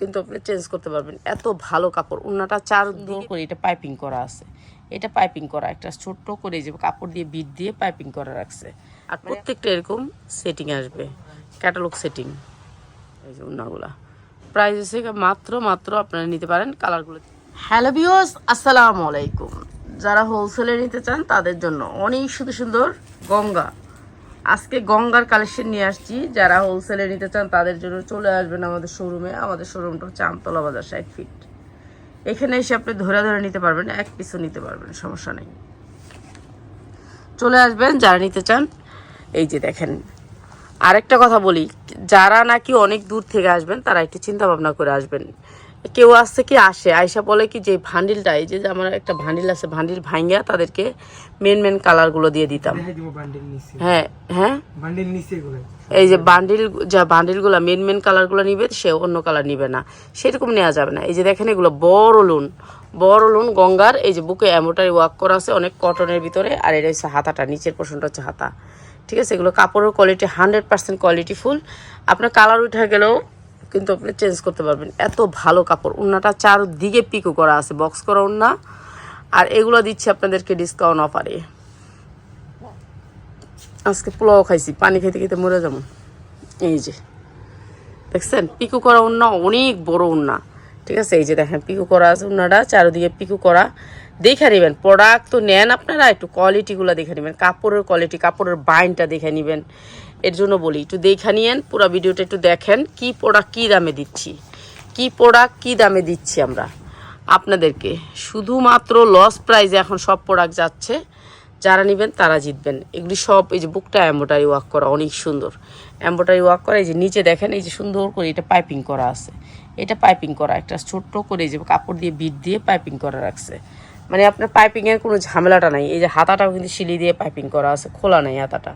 কিন্তু আপনি চেঞ্জ করতে পারবেন। এত ভালো কাপড় উন্নাটা চার দূর করে এটা পাইপিং করা আছে। এটা পাইপিং করা একটা ছোট্ট করে যে কাপড় দিয়ে বিট দিয়ে পাইপিং করা রাখছে। আর প্রত্যেকটা এরকম সেটিং আসবে। ক্যাটালগ সেটিং এই যে উন্নাগুলা। প্রাইস হচ্ছে মাত্র মাত্র আপনারা নিতে পারেন কালারগুলো হ্যালো বিওস আসসালামু আলাইকুম। যারা হোলসেলে নিতে চান তাদের জন্য অনেক সুন্দর সুন্দর গঙ্গা। আজকে গঙ্গার কালেকশন নিয়ে আসছি। যারা হোলসেলে নিতে চান, তাদের জন্য চলে আসবেন আমাদের শোরুমে আমাদের শোরুমটা হচ্ছে আমতলা বাজার ষাট ফিট এখানে এসে আপনি ধরে ধরে নিতে পারবেন, এক পিসও নিতে পারবেন, সমস্যা নেই। চলে আসবেন, যারা নিতে চান, এই যে দেখেন। আরেকটা কথা বলি, যারা নাকি অনেক দূর থেকে আসবেন, তারা একটু চিন্তা ভাবনা করে আসবেন। কেউ আসছে কি আসে? আয়সা বলে কি যে ভান্ডিলটা এই যে আমার একটা ভান্ডিল আছে ভান্ডিল ভাঙ্গা তাদেরকে মেন মেন কালারগুলো দিয়ে দিতাম। হ্যাঁ হ্যাঁ? এই যে বান্ডিল যা বান্ডিলগুলো মেন মেন কালারগুলো নিবে সে অন্য কালার নিবে না। সেরকম নেওয়া যাবে না। এই যে দেখেন এগুলো বড় লুন বড় লুন গঙ্গার এই যে বুকে এমোটারি ওয়ার্ক করা আছে অনেক কটনের ভিতরে আর এটা হচ্ছে হাতাটা নিচের পোর্শনটা হচ্ছে হাতা। ঠিক আছে? এগুলো কাপড়ের quality hundred percent quality full আপনার কালার উঠে গেলেও কিন্তু আপনি চেঞ্জ করতে পারবেন। এত ভালো কাপড়। উন্নাটা চারদিকে পিকো করা আছে। বক্স করা উন্না। আর এগুলো দিচ্ছে আপনাদেরকে ডিসকাউন্ট অফারে আজকে পোলাও খাইছি। পানি খেতে খেতে মরে যাব। এই যে। দেখছেন? পিকু করা উন্না, অনেক বড় উন্না। ঠিক আছে? এই যে দেখেন পিকু করা আছে উন্নাটা। চারিদিকে পিকু করা। দেখে নেবেন। প্রোডাক্ট তো নেন আপনারা। একটু কোয়ালিটিগুলো দেখে নেবেন। কাপড়ের কোয়ালিটি কাপড়ের বাইনটা দেখে নেবেন। এর জন্য বলি, একটু দেখে নিয়েন, পুরো ভিডিওটা একটু দেখেন, কি প্রোডাক্ট কী দামে দিচ্ছি। কি প্রোডাক্ট কী দামে দিচ্ছি আমরা? আপনাদেরকে শুধুমাত্র লস প্রাইজে এখন সব প্রোডাক্ট যাচ্ছে। যারা নেবেন তারা জিতবেন। এগুলি সব এই যে বুকটা এম্বোটারি ওয়ার্ক করা অনেক সুন্দর। এম্বোটারি ওয়ার্ক করা, এই যে নিচে দেখেন, এই যে সুন্দর করে এটা পাইপিং করা আছে। এটা পাইপিং করা, একটা ছোট্ট করে এই যে কাপড় দিয়ে বিট দিয়ে পাইপিং করা রাখছে। মানে আপনার পাইপিংয়ের কোনো ঝামেলাটা নাই। এই যে হাতাটাও কিন্তু সিলি দিয়ে পাইপিং করা আছে, খোলা নাই হাতাটা।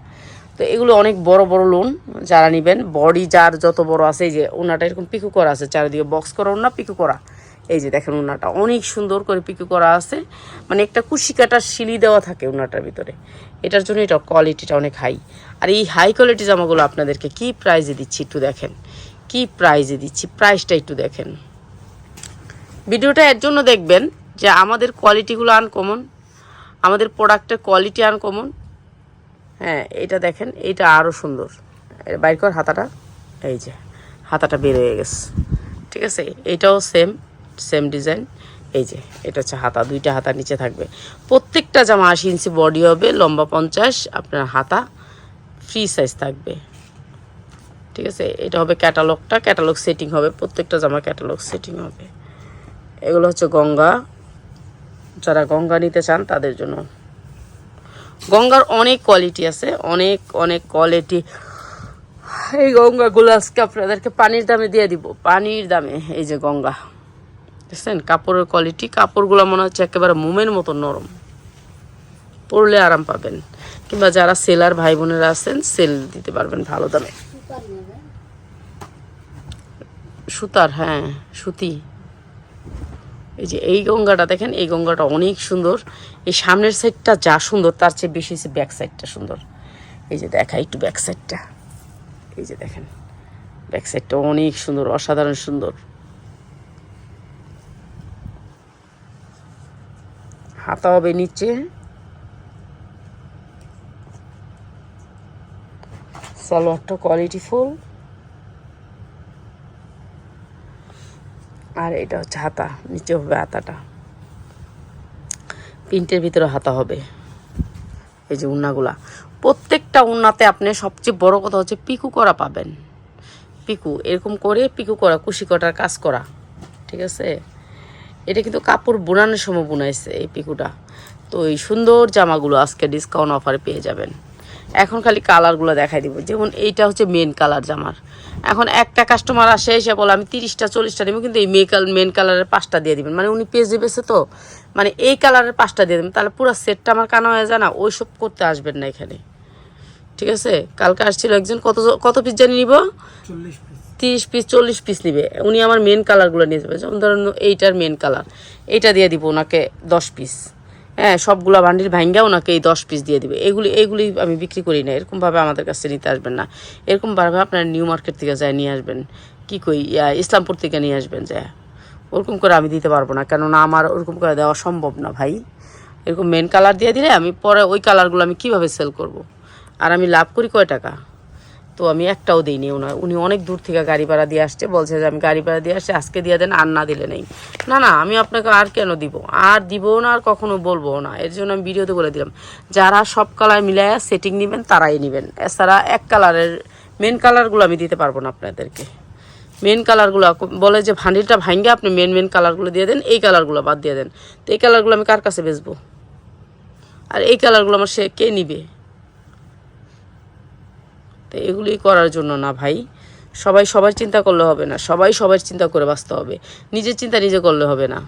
তো এগুলো অনেক বড় বড় লোন যারা নেবেন। বডি যার যত বড় আছে যে ওনাটা এরকম পিকু করা আছে, চারিদিকে বক্স করা ওনা পিকু করা। এই যে দেখেন ওনাটা, অনেক সুন্দর করে পিকু করা আছে। মানে একটা কুশি কাটার শিলি দেওয়া থাকে ওনাটার ভিতরে। এটার জন্য এটা কোয়ালিটিটা অনেক হাই আর এই হাই কোয়ালিটি জামাগুলো আপনাদেরকে কি প্রাইজে দিচ্ছি একটু দেখেন। কি প্রাইজে দিচ্ছি প্রাইসটা একটু দেখেন। ভিডিওটা এর জন্য দেখবেন যে আমাদের কোয়ালিটিগুলো আনকমন আমাদের প্রোডাক্টের কোয়ালিটি আনকমন হ্যাঁ এটা দেখেন, এইটা আরও সুন্দর। বাইর কর হাতাটা, এই যে, হাতাটা বের হয়ে গেছে। ঠিক আছে? এইটাও সেম সেম ডিজাইন এই যে, এটা হচ্ছে হাতা, দুইটা হাতা নিচে থাকবে। প্রত্যেকটা জামা আশি ইঞ্চি বডি হবে, লম্বা পঞ্চাশ, আপনার হাতা ফ্রি সাইজ থাকবে। ঠিক আছে? এটা হবে ক্যাটালগটা ক্যাটালগ সেটিং হবে, প্রত্যেকটা জামা ক্যাটালগ সেটিং হবে। এগুলো হচ্ছে গঙ্গা। যারা গঙ্গা নিতে চান, তাদের জন্য। গঙ্গার অনেক কোয়ালিটি আছে অনেক অনেক কোয়ালিটি এই গঙ্গাগুলো আজকে আপনাদেরকে পানির দামে দিয়ে দিব পানির দামে এই যে গঙ্গা। দেখছেন? কাপড়ের কোয়ালিটি কাপড়গুলো মনে হচ্ছে একেবারে মোমের মতো নরম। পরলে আরাম পাবেন। কিংবা যারা সেলার ভাই বোনেরা আছেন সেল দিতে পারবেন ভালো দামে। সুতার হ্যাঁ সুতি। এই যে এই গঙ্গাটা দেখেন, এই গঙ্গাটা অনেক সুন্দর। এই সামনের সাইডটা যা সুন্দর, তার চেয়ে বেশি ব্যাক সাইডটা সুন্দর। এই যে দেখা, একটু ব্যাক সাইডটা এই যে দেখেন ব্যাক সাইডটা অনেক সুন্দর, অসাধারণ সুন্দর। হাতা হবে নিচে। সালোয়ারটা কোয়ালিটি ফুল আর এটা হচ্ছে হাতা, নিচে হবে হাতাটা। প্রিন্টের ভিতরে হাতা হবে। এই যে উন্নাগুলা। প্রত্যেকটা উন্নাতে আপনি সবচেয়ে বড় কথা হচ্ছে পিকু করা পাবেন। পিকু, এরকম করে পিকু করা, কুশি কটার কাজ করা। ঠিক আছে? এটা কিন্তু কাপড় বোনানোর সময় বোনাইছে এই পিকুটা। তো এই সুন্দর জামাগুলো আজকে ডিসকাউন্ট অফারে পেয়ে যাবেন। এখন খালি কালারগুলো দেখাই দিব। যেমন এইটা হচ্ছে মেন কালার জামার। এখন একটা কাস্টমার আসে এসে বলে আমি তিরিশটা চল্লিশটা নেব কিন্তু এই মেকাল মেন কালারের পাঁচটা দিয়ে দিবেন। মানে উনি পেজ দিবেছে তো। মানে এই কালারের পাঁচটা দিয়ে দেবেন। তাহলে পুরো সেটটা আমার কানা হয়ে যায় না ওইসব করতে আসবেন না এখানে। ঠিক আছে? কালকে আসছিল একজন কত কত পিস জানি নিব? তিরিশ পিস চল্লিশ পিস নিবে। উনি আমার মেন কালারগুলো নিয়ে যাবে। যেমন ধরেন এইটার মেন কালার এইটা দিয়ে দিব ওনাকে দশ পিস হ্যাঁ সবগুলো বান্ডিল ভাঙ্গা ওনাকে এই দশ পিস দিয়ে দিবে। এগুলি এগুলি আমি বিক্রি করি না, এরকমভাবে আমাদের কাছে নিতে আসবেন না। এরকমভাবে আপনার নিউ মার্কেট থেকে যায় নিয়ে আসবেন। কী কই ইসলামপুর থেকে নিয়ে আসবেন যে ওরকম করে আমি দিতে পারব না, কেননা আমার ওরকম করে দেওয়া সম্ভব না ভাই। এরকম মেন কালার দিয়ে দিলে আমি পরে ওই কালারগুলো আমি কীভাবে সেল করব। আর আমি লাভ করি কয় টাকা? তো আমি একটাও দিইনি ওনার। উনি অনেক দূর থেকে গাড়ি ভাড়া দিয়ে আসছে, বলছে যে আমি গাড়ি ভাড়া দিয়ে আসছি, আজকে দিয়ে দেন, আর না দিলে নেই। না না, আমি আপনাকে আর কেন দিব? আর দিব না, আর কখনো বলব না। এর জন্য আমি ভিডিওতে বলে দিলাম, যারা সব কালার মিলাইয়া সেটিং নেবেন, তারাই নেবেন। এছাড়া এক কালারের মেন কালারগুলো আমি দিতে পারব না আপনাদেরকে। মেন কালারগুলো বলে যে ভান্ডিলটা ভাঙ্গে আপনি মেন মেন কালারগুলো দিয়ে দেন, এই কালারগুলো বাদ দিয়ে দেন। তো এই কালারগুলো আমি কার কাছে বেচবো? আর এই কালারগুলো আমার সে কে নিবে? তো এগুলি করার জন্য না ভাই। সবাই সবার চিন্তা করলে হবে না। সবাই সবার চিন্তা করে বাঁচতে হবে। নিজের চিন্তা নিজে করলে হবে না।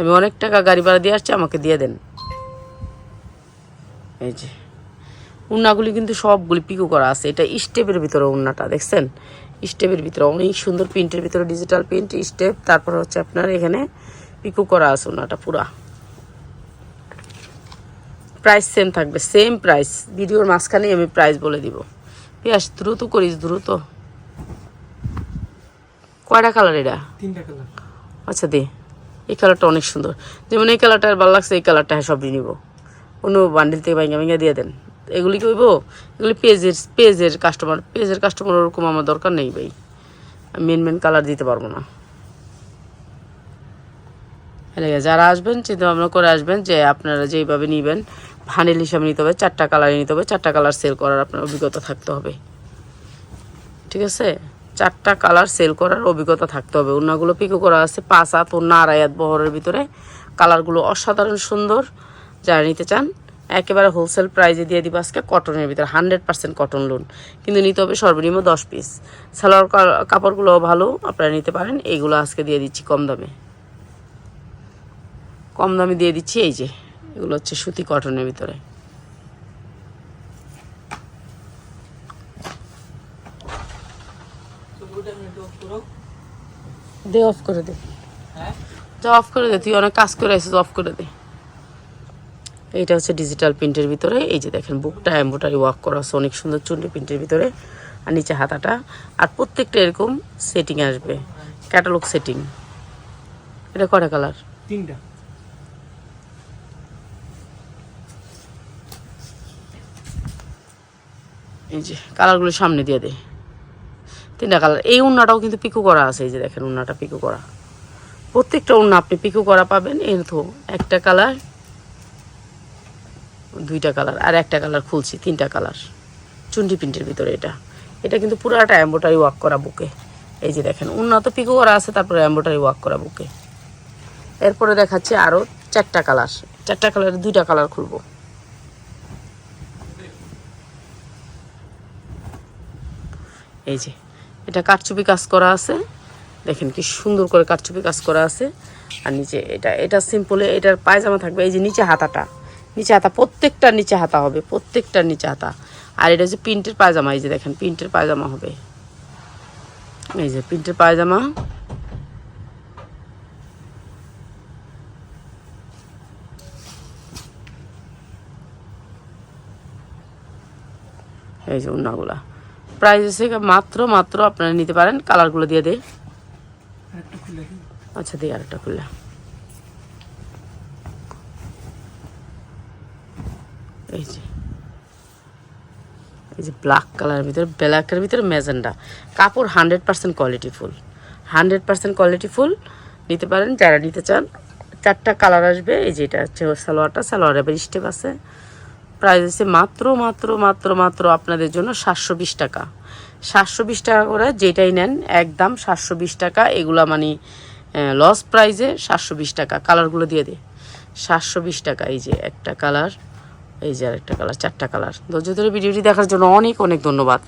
আমি অনেক টাকা গাড়ি ভাড়া দিয়ে আসছি, আমাকে দিয়ে দেন। এই যে। উন্নাগুলি কিন্তু সবগুলি পিকো করা আছে। এটা স্টেপের ভিতরে উন্নাটা, দেখছেন? স্টেপের ভিতরে অনেক সুন্দর প্রিন্টের ভিতরে ডিজিটাল প্রিন্ট স্টেপ, তারপর হচ্ছে আপনার এখানে পিকো করা আছে উন্নাটা পুরা। প্রাইস সেম থাকবে সেম প্রাইস ভিডিওর মাঝখানেই আমি প্রাইস বলে দিব। পিয়াস দ্রুত করিস দ্রুত। কয়টা কালার এটা? তিনটা কালার আচ্ছা দে। এই কালারটা অনেক সুন্দর। যেমন এই কালারটা ভালো লাগছে এই কালারটা হ্যাঁ সবই নিব। অন্য বান্ডিল থেকে ভাঙ্গা ভাঙ্গা দিয়ে দেন। এগুলি কইব এগুলি পেজের পেজের কাস্টমার পেজের কাস্টমার ওরকম আমার দরকার নেই ভাই। মেন মেন কালার দিতে পারব না। এলাকা যারা আসবেন চিন্তা ভাবনা করে আসবেন যে আপনারা যেইভাবে নিবেন ভানিল হিসাবে নিতে হবে, চারটা কালারে নিতে হবে, চারটা কালার সেল করার আপনার অভিজ্ঞতা থাকতে হবে। ঠিক আছে? চারটা কালার সেল করার অভিজ্ঞতা থাকতে হবে। ওনাগুলো পিকো করা আছে, পাঁচ হাত ওনা আড়াই হাত বহরের ভিতরে। কালারগুলো অসাধারণ সুন্দর। যারা নিতে চান, একেবারে হোলসেল প্রাইজে দিয়ে দিব আজকে কটনের ভিতরে হান্ড্রেড পার্সেন্ট কটন লোন কিন্তু নিতে হবে সর্বনিম্ন দশ পিস সালোয়ার কা- কাপড়গুলো ভালো, আপনারা নিতে পারেন। এইগুলো আজকে দিয়ে দিচ্ছি কম দামে। কম দামে দিয়ে দিচ্ছি, এই যে, এগুলো হচ্ছে সুতি কটনের ভিতরে। দে অফ করে দে। যা অফ করে দে, তুই অনেক কাজ করে আসিস অফ করে দে। এইটা হচ্ছে ডিজিটাল প্রিন্টের ভিতরে, এই যে দেখেন, বুকটা এম্বোটারি ওয়ার্ক করা আছে, অনেক সুন্দর চুন্ডি প্রিন্টের ভিতরে, আর নিচে হাতাটা। আর প্রত্যেকটা এরকম সেটিং আসবে ক্যাটালগ সেটিং এটা কটা কালার তিনটা। এই যে, কালারগুলো সামনে দিয়ে দে তিনটা কালার। এই উন্নাটাও কিন্তু পিকো করা আছে, এই যে দেখেন উন্নাটা পিকো করা। প্রত্যেকটা উন্না আপনি পিকো করা পাবেন এর তো একটা কালার, দুইটা কালার, আর একটা কালার খুলছি, তিনটা কালার। চুন্ডি প্রিন্টের ভিতরে এটা। এটা কিন্তু পুরাটা এম্বোটারি ওয়ার্ক করা বুকে। এই যে দেখেন উন্নত পিকো করা আছে, তারপরে এম্বোটারি ওয়ার্ক করা বুকে। এরপরে দেখাচ্ছি আরও চারটা কালার। চারটা কালারের দুইটা কালার খুলবো। এই যে, এটা কারচুপি কাজ করা আছে। দেখেন কি সুন্দর করে কারচুপি কাজ করা আছে। আর নিচে এটা এটা সিম্পলে এটার পায়জামা থাকবে। এই যে নিচে হাতাটা, নিচে হাতা প্রত্যেকটার নিচে হাতা হবে প্রত্যেকটার নিচে হাতা। আর এটা হচ্ছে প্রিন্টের পায়জামা, এই যে দেখেন প্রিন্টের পায়জামা হবে। এই যে প্রিন্টের পায়জামা। এই যে উন্নাগুলা। প্রাইস হচ্ছে মাত্র মাত্র আপনারা নিতে পারেন। কালারগুলো দিয়ে দে। আচ্ছা দিই আরেকটা খুলে। এই যে। এই যে ব্ল্যাক কালারের ভিতরে ব্ল্যাকের ভিতরে ম্যাজেন্ডা। কাপড় hundred percent quality full. Hundred percent quality full নিতে পারেন। যারা নিতে চান চারটা কালার আসবে। এই যে এটা হচ্ছে সালোয়ারটা। সালোয়ার এবার স্টেপ আছে। প্রাইস আছে মাত্র মাত্র মাত্র মাত্র আপনাদের জন্য সাতশো বিশ টাকা। সাতশো বিশ টাকা করে যেটাই নেন, একদম সাতশো বিশ টাকা, এগুলা মানে লস প্রাইজে সাতশো বিশ টাকা। কালারগুলো দিয়ে দে। সাতশো বিশ টাকা, এই যে একটা কালার এই যে আরেকটা কালার চারটা কালার ধৈর্য ধরে ভিডিওটি দেখার জন্য অনেক অনেক ধন্যবাদ।